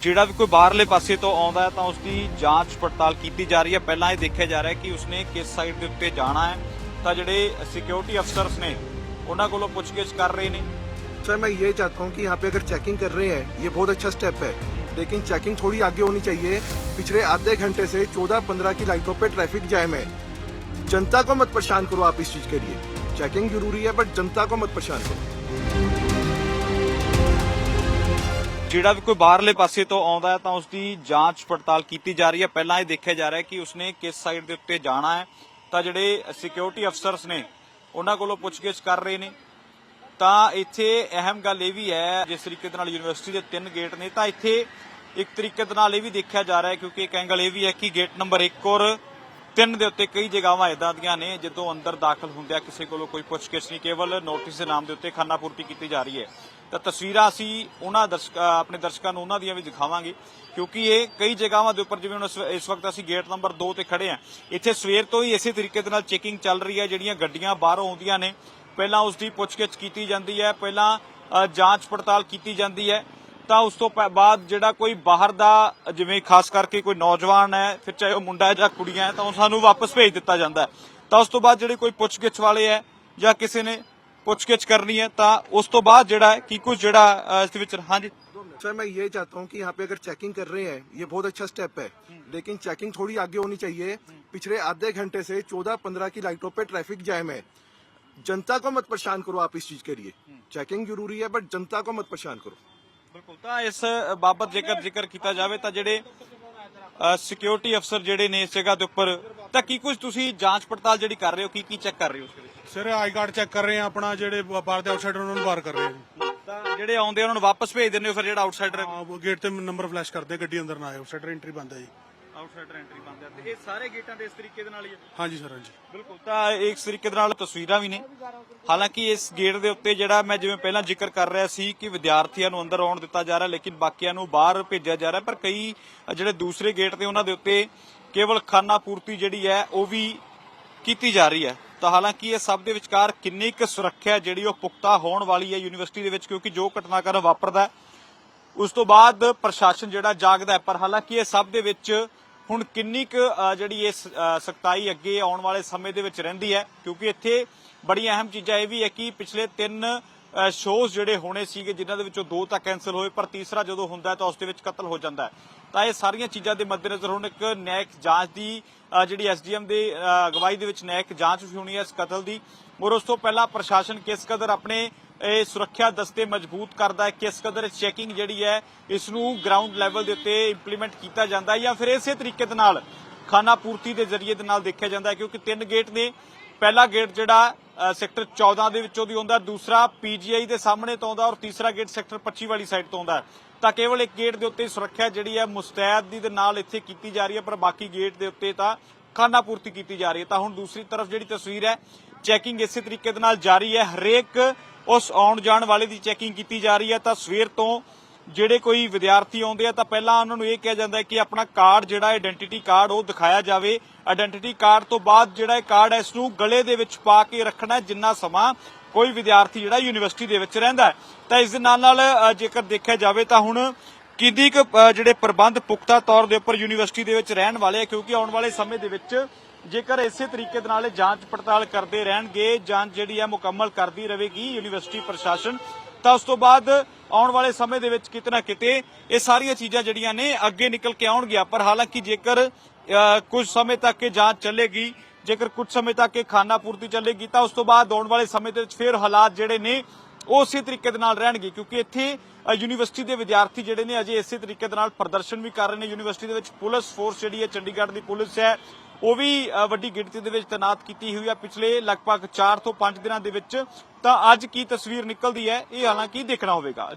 ਜਿਹੜਾ ਵੀ ਕੋਈ ਬਾਹਰਲੇ ਪਾਸੇ ਤੋਂ ਆਉਂਦਾ ਹੈ ਤਾਂ ਉਸ ਦੀ ਜਾਂਚ ਪੜਤਾਲ ਕੀਤੀ ਜਾ ਰਹੀ ਹੈ ਪਹਿਲਾਂ ਇਹ ਦੇਖਿਆ ਜਾ ਰਿਹਾ ਹੈ ਕਿ ਉਸਨੇ ਕਿਸ ਸਾਈਡ ਦੇ ਉੱਤੇ ਜਾਣਾ ਹੈ ਤਾਂ ਜਿਹੜੇ ਸਿਕਿਉਰਿਟੀ ਅਫਸਰਸ ਨੇ ਉਹਨਾਂ ਕੋਲੋਂ ਪੁੱਛਗਿੱਛ ਕਰ ਰਹੇ ਨੇ सर मैं ये चाहता हूँ कि यहाँ पे अगर चेकिंग कर रहे हैं ये बहुत अच्छा स्टेप है लेकिन चेकिंग थोड़ी आगे होनी चाहिए पिछले आधे घंटे से 14-15 की लाइटों पे ट्रैफिक जैम है जनता को मत परेशान करो आप इस चीज के लिए चेकिंग जरूरी है बट जनता को मत परेशान करो ਜਿਹੜਾ ਵੀ ਕੋਈ ਬਾਹਰਲੇ ਪਾਸੇ ਤੋਂ ਆਉਂਦਾ ਹੈ ਤਾਂ ਉਸ ਦੀ ਜਾਂਚ ਪੜਤਾਲ ਕੀਤੀ ਜਾ ਰਹੀ ਹੈ। ਪਹਿਲਾਂ ਇਹ ਦੇਖਿਆ ਜਾ ਰਿਹਾ ਹੈ ਕਿ ਉਸਨੇ ਕਿਸ ਸਾਈਡ ਦੇ ਉੱਤੇ ਜਾਣਾ ਹੈ। ਤਾਂ ਜਿਹੜੇ ਸਿਕਿਉਰਿਟੀ ਅਫਸਰਸ ਨੇ, ਉਹਨਾਂ ਕੋਲੋਂ ਪੁੱਛਗਿੱਛ ਕਰ ਰਹੇ ਨੇ। ਤਾਂ ਇੱਥੇ ਅਹਿਮ ਗੱਲ ਇਹ ਵੀ ਹੈ, ਜਿਸ ਤਰੀਕੇ ਦੇ ਨਾਲ ਯੂਨੀਵਰਸਿਟੀ ਦੇ ਤਿੰਨ ਗੇਟ ਨੇ, ਤਾਂ ਇੱਥੇ ਇੱਕ ਤਰੀਕੇ ਦੇ ਨਾਲ ਇਹ ਵੀ ਦੇਖਿਆ ਜਾ ਰਿਹਾ ਹੈ, ਕਿਉਂਕਿ ਇੱਕ ਐਂਗਲ ਇਹ ਵੀ ਹੈ ਕਿ ਗੇਟ ਨੰਬਰ 1 ਔਰ ਤਿੰਨ ਦੇ ਉੱਤੇ ਕਈ ਜਗ੍ਹਾਵਾਂ ਇਦਾਂ ਦੀਆਂ ਨੇ ਜਦੋਂ ਅੰਦਰ ਦਾਖਲ ਹੁੰਦਿਆਂ ਕਿਸੇ ਕੋਲੋਂ ਕੋਈ ਪੁੱਛਗਿੱਛ ਨਹੀਂ, ਕੇਵਲ ਨੋਟਿਸ ਦੇ ਨਾਮ ਦੇ ਉੱਤੇ ਖਾਨਾ ਪੂਰਤੀ ਕੀਤੀ ਜਾ ਰਹੀ ਹੈ। ਤਾਂ ਤਸਵੀਰਾਂ ਅਸੀਂ ਉਹਨਾਂ ਦਰਸ਼ਕ ਆਪਣੇ ਦਰਸ਼ਕਾਂ ਨੂੰ ਉਹਨਾਂ ਦੀਆਂ ਵੀ ਦਿਖਾਵਾਂਗੇ, ਕਿਉਂਕਿ ਇਹ ਕਈ ਜਗ੍ਹਾਵਾਂ ਦੇ ਉੱਪਰ ਜਿਵੇਂ ਹੁਣ ਇਸ ਵਕਤ ਅਸੀਂ ਗੇਟ ਨੰਬਰ 2 ਤੇ ਖੜੇ ਆ ਇੱਥੇ ਸਵੇਰ ਤੋਂ ਹੀ ਇਸੇ ਤਰੀਕੇ ਦੇ ਨਾਲ ਚੈਕਿੰਗ ਚੱਲ ਰਹੀ ਹੈ, ਜਿਹੜੀਆਂ ਗੱਡੀਆਂ ਬਾਹਰੋਂ ਆਉਂਦੀਆਂ ਨੇ। ਪਹਿਲਾਂ ਉਸ ਦੀ ਪੁੱਛਗਿੱਛ ਕੀਤੀ ਜਾਂਦੀ ਹੈ, ਪਹਿਲਾਂ ਜਾਂਚ ਪੜਤਾਲ ਕੀਤੀ ਜਾਂਦੀ ਹੈ। ਤਾਂ ਉਸ ਤੋਂ ਪੈ- ਬਾਅਦ ਜਿਹੜਾ ਕੋਈ ਬਾਹਰ ਦਾ ਜਿਵੇਂ ਖਾਸ ਕਰਕੇ ਕੋਈ ਨੌਜਵਾਨ ਹੈ ਫਿਰ ਚਾਹੇ ਉਹ ਮੁੰਡਾ ਹੈ ਜਾਂ ਕੁੜੀਆਂ ਹੈ ਤਾਂ ਉਹ ਸਾਨੂੰ ਵਾਪਸ ਭੇਜ ਦਿੱਤਾ ਜਾਂਦਾ ਹੈ ਤਾਂ ਉਸ ਤੋਂ ਬਾਅਦ ਜਿਹੜੇ ਕੋਈ ਪੁੱਛਗਿੱਛ ਵਾਲੇ ਹੈ ਜਾਂ ਕਿਸੇ ਨੇ ਪੁੱਛਗਿੱਛ ਕਰਨੀ ਹੈ ਤਾਂ ਉਸ ਤੋਂ ਬਾਅਦ ਜਿਹੜਾ ਹੈ ਕਿ ਕੁਝ ਜਿਹੜਾ ਅ, ਇਸ ਦੇ ਵਿੱਚ ਹਾਂਜੀ सर मैं ये चाहता हूँ कि यहाँ पे अगर चेकिंग कर रहे हैं ये बहुत अच्छा स्टेप है लेकिन चेकिंग थोड़ी आगे होनी चाहिए पिछले आधे घंटे से 14-15 की लाइटों पे ट्रैफिक जैम है जनता को मत परेशान करो आप इस चीज के लिए चेकिंग जरूरी है बट जनता को मत परेशान करो ਬਿਲਕੁਲ। ਤਾਂ ਇਸ ਬਾਬਤ ਜੇਕਰ ਜ਼ਿਕਰ ਕੀਤਾ ਜਾਵੇ ਤਾਂ ਜਿਹੜੇ ਸਿਕਿਉਰਿਟੀ ਅਫਸਰ ਜਿਹੜੇ ਨੇ ਇਸ ਜਗ੍ਹਾ ਦੇ ਉੱਪਰ ਤਾਂ ਕੀ ਕੁਝ ਤੁਸੀਂ ਜਾਂਚ ਪੜਤਾਲ ਜਿਹੜੀ ਕਰ ਰਹੇ ਹੋ ਕੀ ਕੀ ਚੈੱਕ ਕਰ ਰਹੇ ਹੋ ਸਰ ਆਈ ਕਾਰਡ ਚੈੱਕ ਕਰ ਰਹੇ ਆ ਆਪਣਾ ਜਿਹੜੇ ਬਾਹਰ ਦੇ ਆਊਟਸਾਈਡਰ ਉਹਨਾਂ ਨੂੰ ਬਾਹਰ ਕਰ ਰਹੇ ਆ ਤਾਂ ਜਿਹੜੇ ਆਉਂਦੇ ਉਹਨਾਂ ਨੂੰ ਵਾਪਸ ਭੇਜ ਦਿੰਦੇ ਹੋ ਫਿਰ ਜਿਹੜਾ ਆਊਟਸਾਈਡਰ ਹਾਂ? ਗੇਟ ਤੇ ਨੰਬਰ ਫਲੈਸ਼ ਕਰਦੇ ਗੱਡੀ ਅੰਦਰ ਨਾ ਆਏ ਆਊਟਸਾਈਡਰ ਐਂਟਰੀ ਬੰਦ ਹੈ ਜੀ। ਆਊਟਸਾਈਡਰ ਐਂਟਰੀ ਬੰਦ ਹੈ ਤੇ ਇਹ ਸਾਰੇ ਗੇਟਾਂ ਦੇ ਇਸ ਤਰੀਕੇ ਦੇ ਨਾਲ ਹੀ ਹੈ? ਹਾਂਜੀ ਸਰ ਹਾਂਜੀ। ਬਿਲਕੁਲ ਤਾਂ ਇਸ ਤਰੀਕੇ ਦੇ ਨਾਲ ਤਸਵੀਰਾਂ ਵੀ ਨੇ। ਹਾਲਾਂਕਿ ਇਸ ਗੇਟ ਦੇ ਉੱਤੇ ਜਿਹੜਾ ਮੈਂ ਜਿਵੇਂ ਪਹਿਲਾਂ ਜ਼ਿਕਰ ਕਰ ਰਿਹਾ ਸੀ ਕਿ ਵਿਦਿਆਰਥੀਆਂ ਨੂੰ ਅੰਦਰ ਆਉਣ ਦਿੱਤਾ ਜਾ ਰਿਹਾ ਲੇਕਿਨ ਬਾਕੀਆਂ ਨੂੰ ਬਾਹਰ ਭੇਜਿਆ ਜਾ ਰਿਹਾ ਪਰ ਕਈ ਅ, ਜਿਹੜੇ ਦੂਸਰੇ ਗੇਟ ਤੇ ਉਹਨਾਂ ਦੇ ਉੱਤੇ ਕੇਵਲ ਖਾਨਾ ਪੂਰਤੀ ਜਿਹੜੀ ਹੈ ਉਹ ਵੀ ਕੀਤੀ ਜਾ ਰਹੀ ਹੈ। ਤਾਂ ਹਾਲਾਂਕਿ ਇਹ ਸਭ ਦੇ ਵਿਚਕਾਰ ਕਿੰਨੀ ਕੁ ਸੁਰੱਖਿਆ ਜਿਹੜੀ ਉਹ ਪੁਖਤਾ ਹੋਣ ਵਾਲੀ ਹੈ ਯੂਨੀਵਰਸਿਟੀ ਦੇ ਵਿੱਚ ਕਿਉਂਕਿ ਜੋ ਘਟਨਾਕ੍ਰਮ ਵਾਪਰਦਾ ਉਸ ਤੋਂ ਬਾਅਦ ਪ੍ਰਸ਼ਾਸਨ ਜਿਹੜਾ ਜਾਗਦਾ ਹੈ। ਪਰ ਹਾਲਾਂਕਿ ਇਹ ਸਭ ਦੇ ਵਿੱਚ ਹੁਣ ਕਿੰਨੀ ਕੁ ਜਿਹੜੀ ਇਹ ਸਖਤਾਈ ਅੱਗੇ ਆਉਣ ਵਾਲੇ ਸਮੇਂ ਦੇ ਵਿੱਚ ਰਹਿੰਦੀ ਹੈ? ਕਿਉਂਕਿ ਇੱਥੇ ਬੜੀ ਅਹਿਮ ਚੀਜ਼ਾਂ ਇਹ ਵੀ ਹੈ ਕਿ ਪਿਛਲੇ ਤਿੰਨ ਸ਼ੋਜ਼ ਜਿਹੜੇ ਹੋਣੇ ਸੀਗੇ ਜਿਨ੍ਹਾਂ ਦੇ ਵਿੱਚੋਂ ਦੋ ਤਾਂ ਕੈਨਸਲ ਹੋਏ ਪਰ ਤੀਸਰਾ ਜਦੋਂ ਹੁੰਦਾ ਤਾਂ ਉਸ ਦੇ ਵਿੱਚ ਕਤਲ ਹੋ ਜਾਂਦਾ ਹੈ। ਤਾਂ ਇਹ ਸਾਰੀਆਂ ਚੀਜ਼ਾਂ ਦੇ ਮੱਦੇਨਜ਼ਰ ਹੁਣ ਇੱਕ ਨਿਆਇਕ ਜਾਂਚ ਦੀ ਅ, ਜਿਹੜੀ ਐਸਡੀਐਮ ਦੇ ਅ, ਅਗਵਾਈ ਦੇ ਵਿੱਚ ਨਿਆਇਕ ਜਾਂਚ ਵੀ ਹੋਣੀ ਹੈ ਇਸ ਕਤਲ ਦੀ। ਔਰ ਉਸ ਤੋਂ ਪਹਿਲਾਂ ਪ੍ਰਸ਼ਾਸਨ ਕਿਸ ਕਦਰ ਆਪਣੇ ਇਹ ਸੁਰੱਖਿਆ ਦਸਤੇ ਮਜ਼ਬੂਤ ਕਰਦਾ ਹੈ ਕਿਸ ਕਦਰ ਚੈਕਿੰਗ ਜਿਹੜੀ ਹੈ ਇਸ ਨੂੰ ਗਰਾਊਂਡ ਲੈਵਲ ਦੇ ਉੱਤੇ ਇੰਪਲੀਮੈਂਟ ਕੀਤਾ ਜਾਂਦਾ ਹੈ ਜਾਂ ਫਿਰ ਇਸੇ ਤਰੀਕੇ ਦੇ ਨਾਲ ਖਾਨਾ ਪੂਰਤੀ ਦੇ ਜ਼ਰੀਏ ਦੇ ਨਾਲ ਦੇਖਿਆ ਜਾਂਦਾ ਕਿਉਂਕਿ ਤਿੰਨ ਗੇਟ ਨੇ। ਪਹਿਲਾ ਗੇਟ ਜਿਹੜਾ ਸੈਕਟਰ 14 ਦੇ ਵਿੱਚੋਂ ਦੀ ਆਉਂਦਾ, ਦੂਸਰਾ ਪੀਜੀਆਈ ਦੇ ਸਾਹਮਣੇ ਤੋਂ ਆਉਂਦਾ ਔਰ ਤੀਸਰਾ ਗੇਟ ਸੈਕਟਰ 25 ਵਾਲੀ ਸਾਈਡ ਤੋਂ ਆਉਂਦਾ ਤਾਂ ਕੇਵਲ ਇੱਕ ਗੇਟ ਦੇ ਉੱਤੇ ਸੁਰੱਖਿਆ ਜਿਹੜੀ ਹੈ, ਮੁਸਤੈਦ ਦੇ ਨਾਲ ਇੱਥੇ ਕੀਤੀ ਜਾ ਰਹੀ ਹੈ, ਪਰ ਬਾਕੀ ਗੇਟ ਦੇ ਉੱਤੇ ਤਾਂ ਖਾਨਾ ਪੂਰਤੀ ਕੀਤੀ ਜਾ ਰਹੀ ਹੈ। ਤਾਂ ਹੁਣ ਦੂਸਰੀ ਤਰਫ ਜਿਹੜੀ ਤਸਵੀਰ ਹੈ ਚੈਕਿੰਗ ਇਸੇ ਤਰੀਕੇ ਦੇ ਨਾਲ ਜਾਰੀ ਹੈ। ਹਰੇਕ ਉਸ ਆਉਣ ਜਾਣ ਵਾਲੇ ਦੀ ਚੈਕਿੰਗ ਕੀਤੀ ਜਾ ਰਹੀ ਹੈ। ਤਾਂ ਸਵੇਰ ਤੋਂ ਜਿਹੜੇ ਕੋਈ ਵਿਦਿਆਰਥੀ ਆਉਂਦੇ ਆ, ਤਾਂ ਪਹਿਲਾਂ ਉਹਨਾਂ ਨੂੰ ਇਹ ਕਿਹਾ ਜਾਂਦਾ ਹੈ ਕਿ ਆਪਣਾ ਕਾਰਡ ਜਿਹੜਾ ਆਇਡੈਂਟੀਟੀ ਕਾਰਡ ਉਹ ਦਿਖਾਇਆ ਜਾਵੇ। ਆਇਡੈਂਟੀਟੀ ਕਾਰਡ ਤੋਂ ਬਾਅਦ ਜਿਹੜਾ ਇਹ ਕਾਰਡ ਹੈ, ਇਸ ਨੂੰ ਗਲੇ ਦੇ ਵਿੱਚ ਪਾ ਕੇ ਰੱਖਣਾ ਜਿੰਨਾ ਸਮਾਂ ਕੋਈ ਵਿਦਿਆਰਥੀ ਜਿਹੜਾ ਯੂਨੀਵਰਸਿਟੀ ਦੇ ਵਿੱਚ ਰਹਿੰਦਾ ਹੈ। ਤਾਂ ਇਸ ਦੇ ਨਾਲ ਨਾਲ ਜੇਕਰ ਦੇਖਿਆ ਜਾਵੇ ਤਾਂ ਹੁਣ ਕਿੰਨੀ ਕੁ ਜਿਹੜੇ ਪ੍ਰਬੰਧ ਪੁਖਤਾ ਤੌਰ ਦੇ ਉੱਪਰ ਯੂਨੀਵਰਸਿਟੀ ਦੇ ਵਿੱਚ ਰਹਿਣ ਵਾਲੇ ਆ ਕਿਉਂਕਿ ਆਉਣ ਵਾਲੇ ਸਮੇਂ ਦੇ ਵਿੱਚ ਜੇਕਰ ਇਸੇ ਤਰੀਕੇ ਦੇ ਨਾਲ ਜਾਂਚ ਪੜਤਾਲ ਕਰਦੇ ਰਹਿਣਗੇ ਜਾਂਚ ਜਿਹੜੀ ਹੈ ਮੁਕੰਮਲ ਕਰਦੀ ਰਹੇਗੀ ਯੂਨੀਵਰਸਿਟੀ ਪ੍ਰਸ਼ਾਸਨ ਤਾਂ ਉਸ ਤੋਂ ਬਾਅਦ ਆਉਣ ਵਾਲੇ ਸਮੇਂ ਦੇ ਵਿੱਚ ਕਿਤੇ ਨਾ ਕਿਤੇ ਇਹ ਸਾਰੀਆਂ ਚੀਜ਼ਾਂ ਜਿਹੜੀਆਂ ਨੇ ਅੱਗੇ ਨਿਕਲ ਕੇ ਆਉਣਗੀਆਂ। ਪਰ ਹਾਲਾਂਕਿ ਜੇਕਰ ਅ, ਕੁਝ ਸਮੇਂ ਤੱਕ ਇਹ ਜਾਂਚ ਚੱਲੇਗੀ ਜੇਕਰ ਕੁਝ ਸਮੇਂ ਤੱਕ ਇਹ ਖਾਨਾ ਪੂਰਤੀ ਚੱਲੇਗੀ ਤਾਂ ਉਸ ਤੋਂ ਬਾਅਦ ਆਉਣ ਵਾਲੇ ਸਮੇਂ ਦੇ ਵਿੱਚ ਫਿਰ ਹਾਲਾਤ ਜਿਹੜੇ ਨੇ ਉਹ ਉਸੇ ਤਰੀਕੇ ਦੇ ਨਾਲ ਰਹਿਣਗੇ, ਕਿਉਂਕਿ ਇੱਥੇ ਯੂਨੀਵਰਸਿਟੀ ਦੇ ਵਿਦਿਆਰਥੀ ਜਿਹੜੇ ਨੇ ਅਜੇ ਇਸੇ ਤਰੀਕੇ ਦੇ ਨਾਲ ਪ੍ਰਦਰਸ਼ਨ ਵੀ ਕਰ ਰਹੇ ਨੇ। ਯੂਨੀਵਰਸਿਟੀ ਦੇ ਵਿੱਚ ਪੁਲਿਸ ਫੋਰਸ ਜਿਹੜੀ ਹੈ, ਚੰਡੀਗੜ੍ਹ ਦੀ ਪੁਲਿਸ ਹੈ, ਉਹ ਵੀ ਵੱਡੀ ਗਿਣਤੀ ਦੇ ਵਿੱਚ ਤੈਨਾਤ ਕੀਤੀ ਹੋਈ ਹੈ। ਪਿਛਲੇ ਲਗਭਗ 4 ਤੋਂ 5 ਦਿਨਾਂ ਦੇ ਵਿੱਚ ਤਾਂ ਅੱਜ ਕੀ ਤਸਵੀਰ ਨਿਕਲਦੀ ਹੈ, ਇਹ ਹਾਲਾਂਕਿ ਦੇਖਣਾ ਹੋਵੇਗਾ।